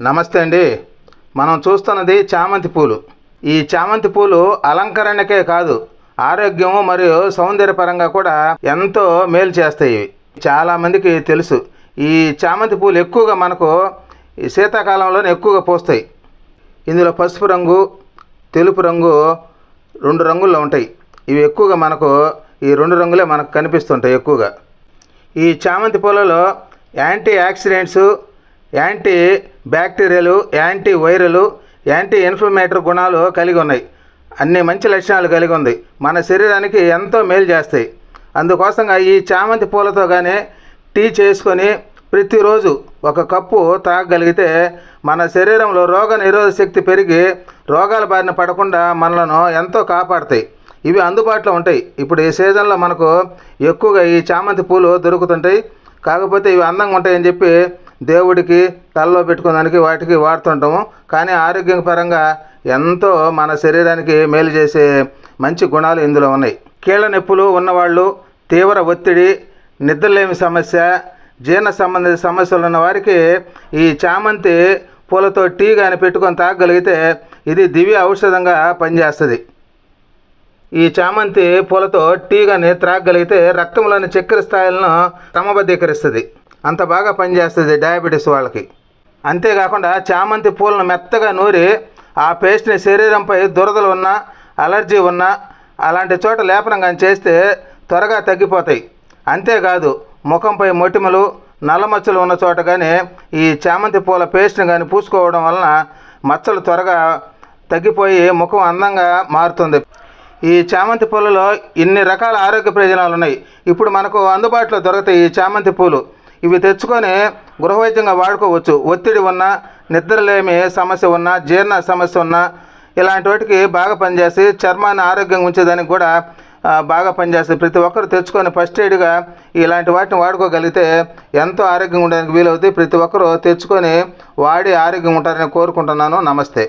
నమస్తే అండి. మనం చూస్తున్నది చామంతి పూలు. ఈ చామంతి పూలు అలంకరణకే కాదు ఆరోగ్యము మరియు సౌందర్యపరంగా కూడా ఎంతో మేలు చేస్తాయి. ఇవి చాలామందికి తెలుసు ఈ చామంతి పూలు ఎక్కువగా మనకు శీతాకాలంలోనే ఎక్కువగా పూస్తాయి. ఇందులో పసుపు రంగు తెలుపు రంగు రెండు రంగుల్లో ఉంటాయి. ఇవి ఎక్కువగా మనకు ఈ రెండు రంగులే మనకు కనిపిస్తుంటాయి ఎక్కువగా. ఈ చామంతి పూలలో యాంటీ యాక్సిడెంట్స్ యాంటీ బ్యాక్టీరియలు యాంటీ వైరలు యాంటీ ఇన్ఫ్లమేటరీ గుణాలు కలిగి ఉన్నాయి. అన్ని మంచి లక్షణాలు కలిగి ఉంది. మన శరీరానికి ఎంతో మేలు చేస్తాయి. అందుకోసంగా ఈ చామంతి పూలతో కానీ టీ చేసుకొని ప్రతిరోజు ఒక కప్పు తాగగలిగితే మన శరీరంలో రోగ నిరోధక శక్తి పెరిగి రోగాల బారిన పడకుండా మనలను ఎంతో కాపాడతాయి. ఇవి అందుబాటులో ఉంటాయి. ఇప్పుడు ఈ సీజన్లో మనకు ఎక్కువగా ఈ చామంతి పూలు దొరుకుతుంటాయి. కాకపోతే ఇవి అందంగా ఉంటాయని చెప్పి దేవుడికి తలలో పెట్టుకోవడానికి వాటికి వాడుతుంటాము. కానీ ఆరోగ్యపరంగా ఎంతో మన శరీరానికి మేలు చేసే మంచి గుణాలు ఇందులో ఉన్నాయి. కీళ్ళ నొప్పులు ఉన్నవాళ్ళు తీవ్ర ఒత్తిడి నిద్రలేమి సమస్య జీర్ణ సంబంధిత సమస్యలు ఉన్న వారికి ఈ చామంతి పూలతో టీ కానీ పెట్టుకొని తాగగలిగితే ఇది దివ్య ఔషధంగా పనిచేస్తుంది. ఈ చామంతి పూలతో టీగాని త్రాగగలిగితే రక్తంలోని చక్కెర స్థాయిలను క్రమబద్ధీకరిస్తుంది. అంత బాగా పనిచేస్తుంది డయాబెటీస్ వాళ్ళకి. అంతేకాకుండా చామంతి పూలను మెత్తగా నూరి ఆ పేస్ట్ని శరీరంపై దురదలు ఉన్నా అలర్జీ ఉన్నా అలాంటి చోట లేపనంగా కానీ చేస్తే త్వరగా తగ్గిపోతాయి. అంతేకాదు ముఖంపై మొటిమలు నల్లమచ్చలు ఉన్న చోట కానీ ఈ చామంతి పూల పేస్ట్ని కానీ పూసుకోవడం వలన మచ్చలు త్వరగా తగ్గిపోయి ముఖం అందంగా మారుతుంది. ఈ చామంతి పూలలో ఇన్ని రకాల ఆరోగ్య ప్రయోజనాలు ఉన్నాయి. ఇప్పుడు మనకు అందుబాటులో దొరుకుతాయి ఈ చామంతి పూలు. ఇవి తెచ్చుకొని గృహవైద్యంగా వాడుకోవచ్చు. ఒత్తిడి ఉన్న నిద్రలేమి సమస్య ఉన్నా జీర్ణ సమస్య ఉన్నా ఇలాంటి వాటికి బాగా పనిచేసి చర్మాన్ని ఆరోగ్యంగా ఉంచేదానికి కూడా బాగా పనిచేస్తుంది ప్రతి ఒక్కరు తెచ్చుకొని ఫస్ట్ ఎయిడ్గా ఇలాంటి వాటిని వాడుకోగలిగితే ఎంతో ఆరోగ్యంగా ఉండడానికి వీలవుతుంది. ప్రతి ఒక్కరూ తెచ్చుకొని వాడి ఆరోగ్యంగా ఉంటారని కోరుకుంటున్నాను. నమస్తే.